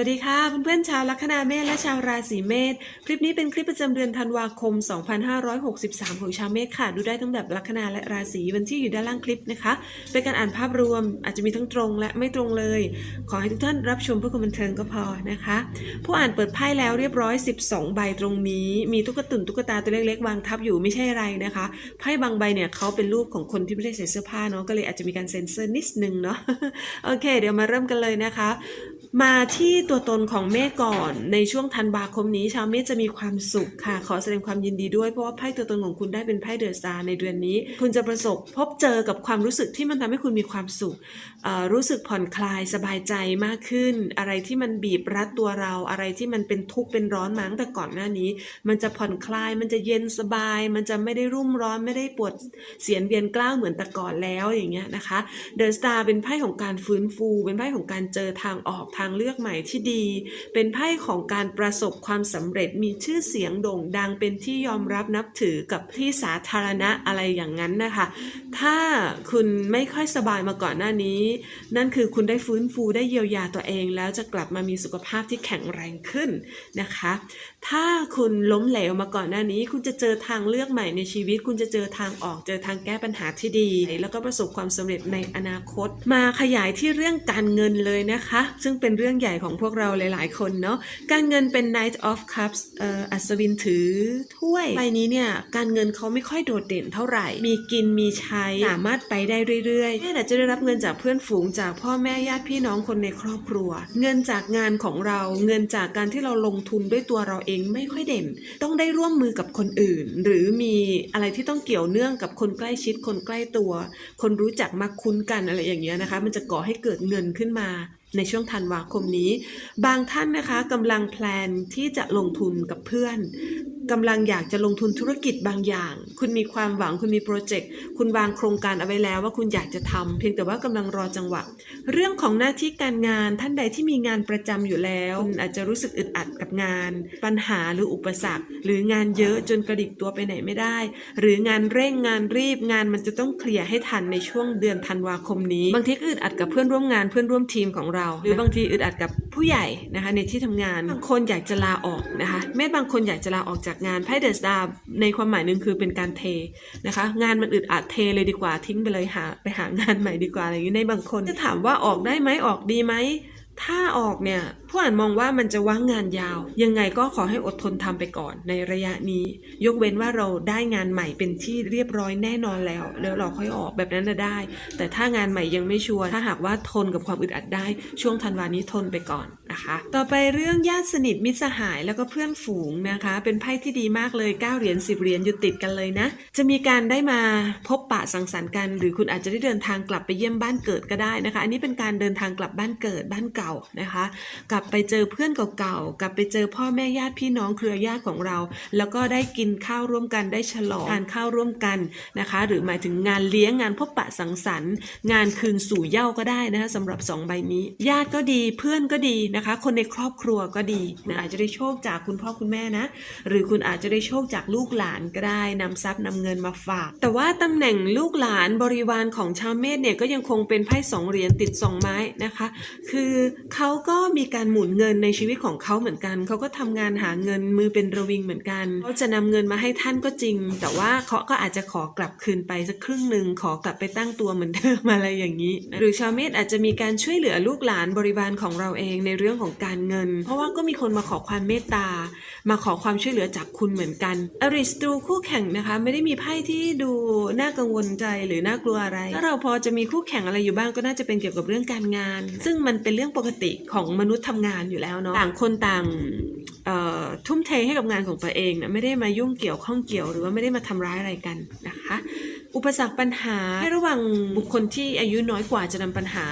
สวัสดีค่ะเพื่อนๆชาวลัคนาเมษและชาวราศีเมษคลิปนี้เป็นคลิปประจำเดือนธันวาคม 2563 ของชาวเมษค่ะ ดูได้ทั้งแบบลัคนาและราศีวันที่อยู่ด้านล่างคลิปนะคะ เป็นการอ่านภาพรวมอาจจะมีทั้งตรงและไม่ตรงเลย ขอให้ทุกท่านรับชมเพื่อความบันเทิงก็พอนะคะ ผู้อ่านเปิดไพ่แล้วเรียบร้อย 12 ใบตรงนี้ มีตุ๊กตุ่นตุ๊กตาตัวเล็กๆวางทับอยู่ไม่ใช่อะไรนะคะไพ่บางใบเนี่ยเขาเป็นรูปของคนที่ไม่ได้ใส่เสื้อผ้าเนาะก็เลยอาจจะมีการเซ็นเซอร์นิดนึงเนาะโอเค เดี๋ยวมาเริ่มกันเลยนะคะ มาที่ตัวตนของเมฆก่อนในช่วงธันวาคมนี้ ชาวเมฆจะมีความสุขค่ะ ขอแสดงความยินดีด้วยเพราะว่าไพ่ตัวตนของคุณได้เป็นไพ่เดอะสตาร์ในเดือนนี้ คุณจะประสบพบเจอกับความรู้สึกที่มันทำให้คุณมีความสุข รู้สึกผ่อนคลายสบายใจมากขึ้น อะไรที่มันบีบรัดตัวเรา อะไรที่มันเป็นทุกข์เป็นร้อนมาตั้งแต่ก่อนหน้านี้ มันจะผ่อนคลายมันจะเย็นสบาย มันจะไม่ได้รุ่มร้อนไม่ได้ปวดเสียนเวียนกล้าวเหมือนแต่ก่อนแล้วอย่างเงี้ยนะคะเดอะสตาร์เป็นไพ่ของการฟื้นฟู เป็นไพ่ของการเจอทางออกทางเลือกใหม่ที่ดี เป็นไพ่ของการประสบความสำเร็จมีชื่อเสียงโด่งดังเป็นที่ยอมรับนับถือกับที่สาธารณะอะไรอย่างนั้นนะคะ ถ้าคุณไม่ค่อยสบายมาก่อนหน้านี้ นั่นคือคุณได้ฟื้นฟูได้เยียวยาตัวเอง แล้วจะกลับมามีสุขภาพที่แข็งแรงขึ้นนะคะ ถ้าคุณล้มเหลวมาก่อนหน้านี้ คุณจะเจอทางเลือกใหม่ในชีวิต คุณจะเจอทางออกเจอทางแก้ปัญหาที่ดี แล้วก็ประสบความสำเร็จในอนาคต มาขยายที่เรื่องการเงินเลยนะคะ ซึ่งเป็นเรื่องใหญ่ของพวกเราหลาย ๆ คนเนาะการเงินเป็น Knight of Cups เอ่ออัศวินถือถ้วยใบนี้เนี่ยการเงินเขาไม่ค่อยโดดเด่นเท่าไหร่ มีกินมีใช้สามารถไปได้เรื่อยๆแม่อาจจะได้รับเงินจากเพื่อนฝูงจากพ่อแม่ญาติพี่น้องคนในครอบครัว เงินจากงานของเราเงินจากการที่เราลงทุนด้วยตัวเราเองไม่ค่อยเด่น ต้องได้ร่วมมือกับคนอื่น หรือมีอะไรที่ต้องเกี่ยวเนื่องกับคนใกล้ชิดคนใกล้ตัว คนรู้จักมักคุ้นกันอะไรอย่างเงี้ยนะคะ มันจะก่อให้เกิดเงินขึ้นมา ในช่วงธันวาคมนี้ บางท่านนะคะกำลังแพลนที่จะลงทุนกับเพื่อน กำลังอยากจะลงทุนธุรกิจบางอย่าง คุณมีความหวังคุณมีโปรเจกต์ คุณวางโครงการเอาไว้แล้วว่าคุณอยากจะทำเพียงแต่ว่ากำลังรอจังหวะ เรื่องของหน้าที่การงานท่านใดที่มีงานประจำอยู่แล้วคุณอาจจะรู้สึกอึดอัดกับงาน ปัญหาหรืออุปสรรค หรืองานเยอะจนกระดิกตัวไปไหนไม่ได้ หรืองานเร่งงานรีบงานมันจะต้องเคลียร์ให้ทันในช่วงเดือนธันวาคมนี้ บางทีก็อึดอัดกับเพื่อนร่วมงานเพื่อนร่วมทีมของเรา หรือบางทีอึดอัดกับผู้ใหญ่นะคะในที่ทำงานบางคนอยากจะลาออกนะคะแม้บางคนอยากจะลาออกจากงานไพ่เดอะสตาร์ในความหมายหนึ่งคือเป็นการเทนะคะ งานมันอึดอัดเทเลยดีกว่าทิ้งไปเลยหาไปหางานใหม่ดีกว่าอะไรอย่างนี้ในบางคนจะถามว่าออกได้ไหมออกดีไหมถ้าออกเนี่ยผู้อ่านมองว่ามันจะว่างงานยาว ยังไงก็ขอให้อดทนทำไปก่อนในระยะนี้ ยกเว้นว่าเราได้งานใหม่เป็นที่เรียบร้อยแน่นอนแล้ว แล้วเราค่อยออกแบบนั้นน่ะได้ แต่ถ้างานใหม่ยังไม่ชัวร์ถ้าหากว่าทนกับความอึดอัดได้ ช่วงธันวานี้ทนไปก่อน นะคะ ต่อไปเรื่องญาติสนิทมิตรสหายแล้วก็เพื่อนฝูงนะคะ เป็นไพ่ที่ดีมากเลย 9 เหรียญ10 เหรียญอยู่ติดกันเลยนะ จะมีการได้มาพบปะสังสรรค์กัน หรือคุณอาจจะได้เดินทางกลับไปเยี่ยมบ้านเกิดก็ได้นะคะ อันนี้เป็นการเดินทางกลับบ้านเกิดบ้านเก่านะคะ กลับไปเจอเพื่อนเก่าๆกลับไปเจอพ่อแม่ญาติพี่น้องเครือญาติของเรา แล้วก็ได้กินข้าวร่วมกันได้ฉลองทานข้าวร่วมกันนะคะ หรือหมายถึงงานเลี้ยงงานพบปะสังสรรค์ งานคืนสู่เย้าก็ได้นะคะสำหรับสองใบนี้ ญาติก็ดีเพื่อนก็ดีนะคะคนในครอบครัวก็ดีนะอาจจะได้โชคจากคุณพ่อคุณแม่นะ หรือคุณอาจจะได้โชคจากลูกหลานก็ได้นำทรัพย์นำเงินมาฝาก แต่ว่าตำแหน่งลูกหลานบริวารของชาวเมษเนี่ยก็ยังคงเป็นไพ่สองเหรียญติดสองไม้นะคะ คือเขาก็มีการหมุนเงินในชีวิตของเขาเหมือนกัน เขาก็ทำงานหาเงินมือเป็นระวิงเหมือนกันเขาจะนำเงินมาให้ท่านก็จริง แต่ว่าเขาก็อาจจะขอกลับคืนไปสักครึ่งหนึ่งขอกลับไปตั้งตัวเหมือนเดิมอะไรอย่างนี้ หรือชาวเมษอาจจะมีการช่วยเหลือลูกหลานบริวารของเราเองในเรื่องื่องของการเงิน เพราะว่าก็มีคนมาขอความเมตตา มาขอความช่วยเหลือจากคุณเหมือนกัน อริสตูคู่แข่งนะคะ ไม่ได้มีไพ่ที่ดูน่ากังวลใจหรือน่ากลัวอะไร ถ้าเราพอจะมีคู่แข่งอะไรอยู่บ้างก็น่าจะเป็นเกี่ยวกับเรื่องการงาน ซึ่งมันเป็นเรื่องปกติของมนุษย์ทำงานอยู่แล้วเนาะ ต่างคนต่างทุ่มเทให้กับงานของตัวเองนะไม่ได้มายุ่งเกี่ยวข้องเกี่ยว หรือว่าไม่ได้มาทำร้ายอะไรกันนะคะ อุปสรรคปัญหาให้ระวังบุคคลที่อายุน้อยกว่าจะนำปัญหา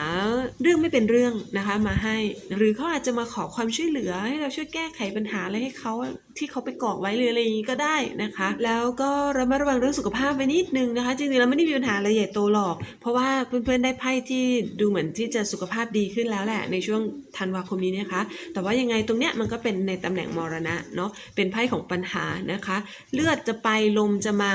เรื่องไม่เป็นเรื่องนะคะมาให้ หรือเขาอาจจะมาขอความช่วยเหลือ ให้เราช่วยแก้ไขปัญหาอะไรให้เขาที่เขาไปกรอไว้หรืออะไรอย่างนี้ก็ได้นะคะ แล้วก็ระมัดระวังเรื่องสุขภาพไปนิดนึงนะคะ จริงๆแล้วไม่ได้มีปัญหาอะไรใหญ่โตหรอก เพราะว่าเพื่อนๆได้ไพ่ที่ดูเหมือนที่จะสุขภาพดีขึ้นแล้วแหละ ในช่วงธันวาคมนี้นะคะ แต่ว่ายังไงตรงเนี้ยมันก็เป็นในตำแหน่งมรณะเนาะเป็นไพ่ของปัญหานะคะ เลือดจะไปลมจะมา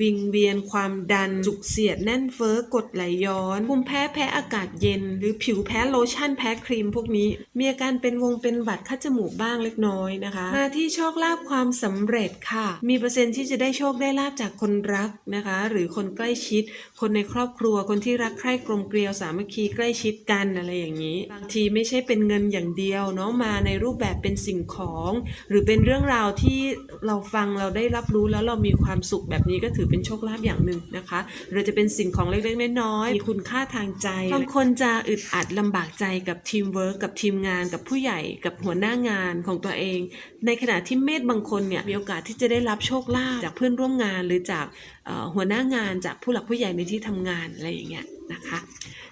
วิงเวียนความดัน จุกเสียด แน่นเฟ้อกดไหลย้อน ภูมิแพ้แพ้อากาศเย็น หรือผิวแพ้โลชั่นแพ้ครีมพวกนี้ มีอาการเป็นวงเป็นหวัดคัดจมูกบ้างเล็กน้อยนะคะ มาที่โชคลาภความสำเร็จค่ะ มีเปอร์เซ็นต์ที่จะได้โชคได้ลาบจากคนรักนะคะ หรือคนใกล้ชิด คนในครอบครัวคนที่รักใคร่กลมเกลียวสามัคคีใกล้ชิดกันอะไรอย่างนี้บางทีไม่ใช่เป็นเงินอย่างเดียวเนาะมาในรูปแบบเป็นสิ่งของ หรือเป็นเรื่องราวที่เราฟังเราได้รับรู้แล้วเรามีความสุขแบบนี้ก็ถือเป็นโชคลาภอย่างหนึ่งนะคะหรือจะเป็นสิ่งของเล็กๆน้อยๆมีคุณค่าทางใจบางคนจะอึดอัดลำบากใจกับทีมเวิร์กกับทีมงานกับผู้ใหญ่กับหัวหน้างานของตัวเอง ในขณะที่เมธบางคนเนี่ยมีโอกาสที่จะได้รับโชคลาภจากเพื่อนร่วมงานหรือจากเอ่อหัวหน้างานจากผู้หลักผู้ใหญ่ในที่ทำงานอะไรอย่างเงี้ยนะคะ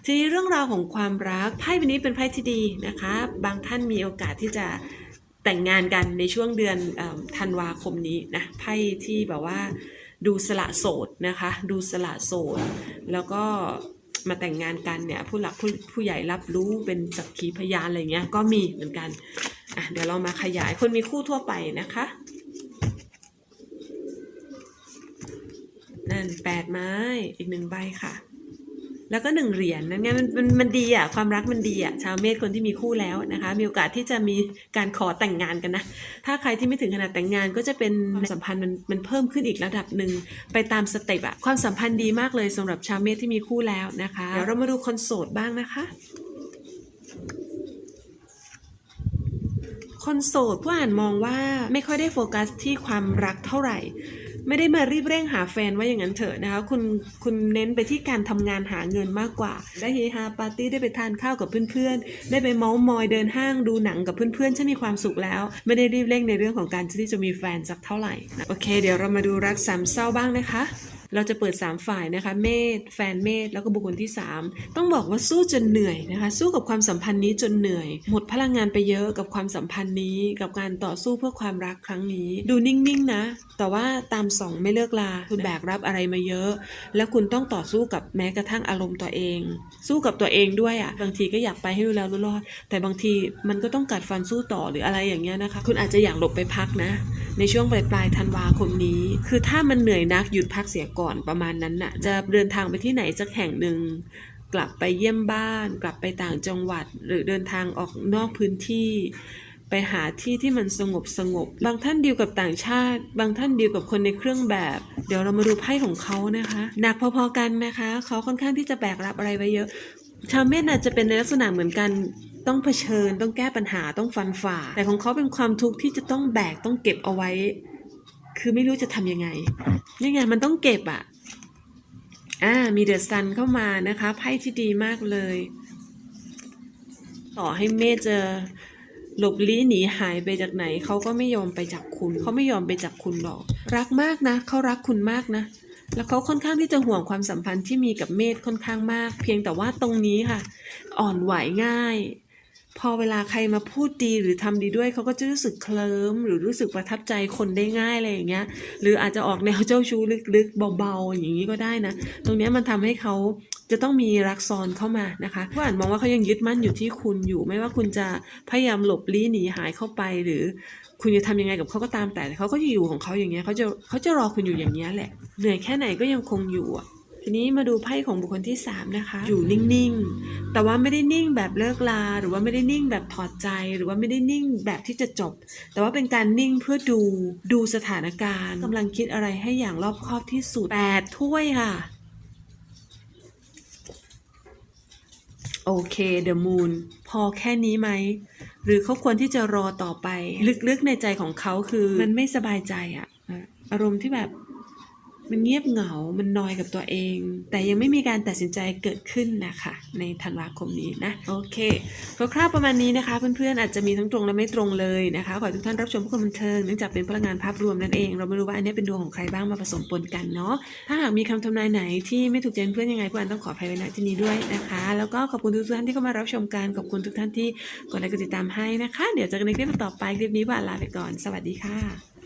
ทีนี้เรื่องราวของความรักไพ่ใบนี้เป็นไพ่ที่ดีนะคะ บางท่านมีโอกาสที่จะแต่งงานกันในช่วงเดือนเออธันวาคมนี้นะไพ่ที่แบบว่า ดูสละโสดนะคะ ดูสละโสด แล้วก็มาแต่งงานกันเนี่ยผู้หลักผู้ผู้ใหญ่รับรู้เป็นสักขีพยานอะไรเงี้ยก็มีเหมือนกันอะเดี๋ยวเรามาขยายคนมีคู่ทั่วไปนะคะ นั่นแปดไม้อีกหนึ่งใบค่ะ แล้วก็หนึ่งเหรียญนั่นไงมันมันมันดีอะความรักมันดีอะชาวเมษคนที่มีคู่แล้วนะคะ มีโอกาสที่จะมีการขอแต่งงานกันนะ ถ้าใครที่ไม่ถึงขนาดแต่งงานก็จะเป็นความสัมพันธ์มันมันเพิ่มขึ้นอีกระดับหนึ่งไปตามสเต็ปอะความสัมพันธ์ดีมากเลยสำหรับชาวเมษที่มีคู่แล้วนะคะเดี๋ยวเรามาดูคนโสดบ้างนะคะคนโสดผู้อ่านมองว่าไม่ค่อยได้โฟกัสที่ความรักเท่าไหร่ ไม่ได้มารีบเร่งหาแฟนว่าอย่างนั้นเถอะนะคะ คุณคุณเน้นไปที่การทำงานหาเงินมากกว่า ได้เฮฮาปาร์ตี้ได้ไปทานข้าวกับเพื่อนๆ ได้ไปเมาส์มอยเดินห้างดูหนังกับเพื่อนๆฉันมีความสุขแล้ว ไม่ได้รีบเร่งในเรื่องของการที่จะมีแฟนสักเท่าไหร่ โอเค เดี๋ยวเรามาดูรักสามเศร้าบ้างนะคะ เราจะเปิด 3 ฝ่ายนะคะเมธแฟนเมธแล้วก็บุคคลที่ 3 ต้องบอกว่าสู้จนเหนื่อยนะคะสู้กับความสัมพันธ์นี้จนเหนื่อย หมดพลังงานไปเยอะกับความสัมพันธ์นี้ กับการต่อสู้เพื่อความรักครั้งนี้ ดูนิ่งๆนะ แต่ว่าตามสองไม่เลิกลาคุณแบกรับอะไรมาเยอะ แล้วคุณต้องต่อสู้กับแม้กระทั่งอารมณ์ตัวเอง สู้กับตัวเองด้วยอะ่ะบางทีก็อยากไปให้รู้แล้วรู้รอด แต่บางทีมันก็ต้องกัดฟันสู้ต่อหรืออะไรอย่างเงี้ยนะคะ คุณอาจจะอยากหลบไปพักนะ ในช่วงปลายปลายๆธันวาคมนี้ คือถ้ามันเหนื่อยนักหยุดพักเสียก่อน่อนประมาณนั้นน่ะจะเดินทางไปที่ไหนสักแห่งหนึ่งกลับไปเยี่ยมบ้าน กลับไปต่างจังหวัด หรือเดินทางออกนอกพื้นที่ ไปหาที่ที่มันสงบสงบ บางท่านดีลกับต่างชาติ บางท่านดีลกับคนในเครื่องแบบ เดี๋ยวเรามาดูไพ่ของเขานะคะหนักพอๆกันนะคะ เขาค่อนข้างที่จะแบกรับอะไรไว้เยอะ ชาวเมษน่ะจะเป็นในลักษณะเหมือนกันต้องเผชิญ ต้องแก้ปัญหาต้องฟันฝ่า แต่ของเขาเป็นความทุกข์ที่จะต้องแบกต้องเก็บเอาไว้ คือไม่รู้จะทำยังไงนี่ไงมันต้องเก็บอะอ่ามีเดอะซันเข้ามานะคะไพ่ที่ดีมากเลย ต่อให้เมฆจะหลบลี้หนีหายไปจากไหนเขาก็ไม่ยอมไปจากคุณเขาไม่ยอมไปจากคุณหรอก รักมากนะเขารักคุณมากนะ แล้วเขาค่อนข้างที่จะห่วงความสัมพันธ์ที่มีกับเมธค่อนข้างมาก เพียงแต่ว่าตรงนี้ค่ะ อ่อนไหวง่าย พอเวลาใครมาพูดดีหรือทำดีด้วยเขาก็จะรู้สึกเคลิ้มหรือรู้สึกประทับใจคนได้ง่ายอะไรอย่างเงี้ย หรืออาจจะออกแนวเจ้าชู้ลึกๆเบาๆอย่างนี้ก็ได้นะ ตรงนี้มันทำให้เขาจะต้องมีรักซ้อนเข้ามานะคะผู้อ่านมองว่าเขายังยึดมั่นอยู่ที่คุณอยู่ไม่ว่าคุณจะพยายามหลบลี้หนีหายเข้าไปหรือคุณจะทำยังไงกับเขาก็ตามแต่เขาก็จะอยู่ของเขาอย่างเงี้ยเขาจะเขาจะรอคุณอยู่อย่างเงี้ยแหละเหนื่อยแค่ไหนก็ยังคงอยู่อะ ทีนี้มาดูไพ่ของบุคคลที่สามนะคะ อยู่นิ่งๆ แต่ว่าไม่ได้นิ่งแบบเลิกลา หรือว่าไม่ได้นิ่งแบบถอดใจ หรือว่าไม่ได้นิ่งแบบที่จะจบ แต่ว่าเป็นการนิ่งเพื่อดูดูสถานการณ์กำลังคิดอะไรให้อย่างรอบคอบที่สุดแปดถ้วยค่ะ โอเค The Moon พอแค่นี้ไหมหรือเขาควรที่จะรอต่อไป ลึกๆในใจของเขาคือมันไม่สบายใจอะอารมณ์ที่แบบ มันเงียบเหงา มันนอยกับตัวเอง แต่ยังไม่มีการตัดสินใจเกิดขึ้นนะคะ ในธันวาคมนี้นะ โอเค คร่าวๆประมาณนี้นะคะ เพื่อนๆ อาจจะมีทั้งตรงและไม่ตรงเลยนะคะ ขอทุกท่านรับชมเพื่อความบันเทิง เนื่องจากเป็นพลังงานภาพรวมนั่นเอง เราไม่รู้ว่าอันนี้เป็นดวงของใครบ้างมาผสมปนกันเนาะ ถ้าหากมีคำทำนายไหนที่ไม่ถูกใจเพื่อนยังไงเพื่อนต้องขออภัยไว้ณที่นี้ด้วยนะคะ แล้วก็ขอบคุณทุกท่านที่เข้ามารับชมกัน ขอบคุณทุกท่านที่กดไลค์กดติดตามให้นะคะ เดี๋ยวเจอกันในคลิปต่อไป คลิปนี้ว่าลาไปก่อน สวัสดีค่ะ